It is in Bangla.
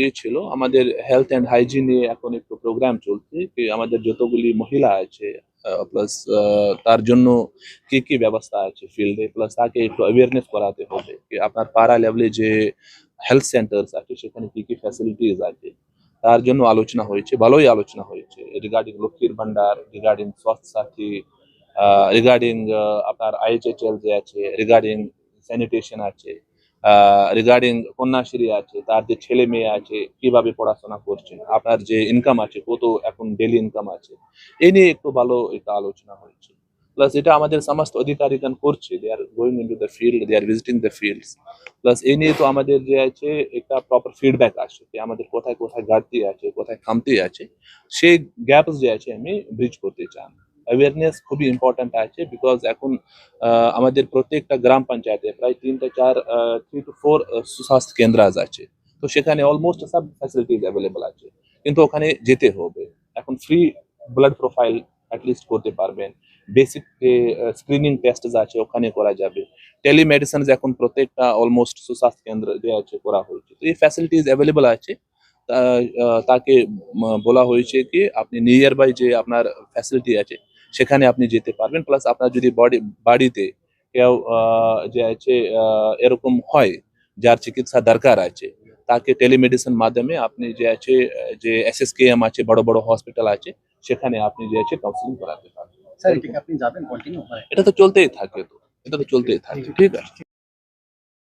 ইয়ে ছিল। আমাদের হেলথ অ্যান্ড হাইজিন এখন একটু প্রোগ্রাম চলছে। আমাদের যতগুলি মহিলা আছে প্লাস তার জন্য কি কি ব্যবস্থা আছে ফিল্ডে প্লাস তাকে একটু অ্যাওয়ারনেস করাতে হবে। কি আপনার পাড়া লেভেলে যে হেলথ সেন্টার্স আছে, সেখানে কি কি ফ্যাসিলিটিস আছে, তার জন্য আলোচনা হয়েছে, ভালোই আলোচনা হয়েছে। রিগার্ডিং লক্ষ্মীর ভান্ডার রিগার্ডিং স্বাস্থ্য সাথী রিগার্ডিং আপনার আইএচএল যে আছে রিগার্ডিং স্যানিটেশন আছে রিগার্ডিং কন্যাশ্রী আছে, তার যে ছেলে মেয়ে আছে, কীভাবে পড়াশোনা করছে আপনার যে ইনকাম আছে কত এখন ডেলি ইনকাম আছে এই নিয়ে একটু ভালো একটা আলোচনা হয়েছে। প্লাস এটা আমাদের সমস্ত অধিকারীগণ করছে they are going into the field they are visiting the fields plus এই নিয়ে তো আমাদের যে আছে, একটা প্রপার ফিডব্যাক আসে যে আমাদের কোথায় কোথায় ঘাটতি আছে, কোথায় খামতি আছে, সেই গ্যাপস যে আছে, আমি ব্রিজ করতে চান। অ্যাওয়ারনেস খুবই ইম্পর্ট্যান্ট আছে বিকজ এখন আমাদের প্রত্যেকটা গ্রাম পঞ্চায়েতে প্রায় তিনটা চার থ্রি টু ফোর সুস্বাস্থ্য কেন্দ্র আছে। তো সেখানে অলমোস্ট সব ফ্যাসিলিটিস অ্যাভেলেবল আছে। কিন্তু ওখানে যেতে হবে। এখন ফ্রি ব্লাড প্রোফাইল অ্যাটলিস্ট করতে পারবেন। বেসিক যে স্ক্রিনিং টেস্ট আছে ওখানে করা যাবে। টেলিমেডিসিন এখন প্রত্যেকটা অলমোস্ট সুস্বাস্থ্য কেন্দ্র যে আছে করা হয়েছে। তো এই ফ্যাসিলিটিস অ্যাভেলেবল আছে। তাকে বলা হয়েছে কি আপনি নিয়ার বাই যে আপনার ফ্যাসিলিটি আছে সেখানে আপনি যেতে পারবেন। প্লাস আপনার যদি বডি বাড়িতে কেউ যে আছে এরকম হয় যার চিকিৎসা দরকার আছে তাকে টেলিমেডিসিন মাধ্যমে আপনি যে আছে যে এস যে এসএসকেএম আছে বড় বড় হসপিটাল আছে সেখানে আপনি যে আছে কাউন্সিলিং করাতে পারবেন। স্যার এটাকে আপনি যাবেন কন্টিনিউ এটা তো চলতেই থাকে তো। এটা তো চলতেই থাকে ঠিক আছে?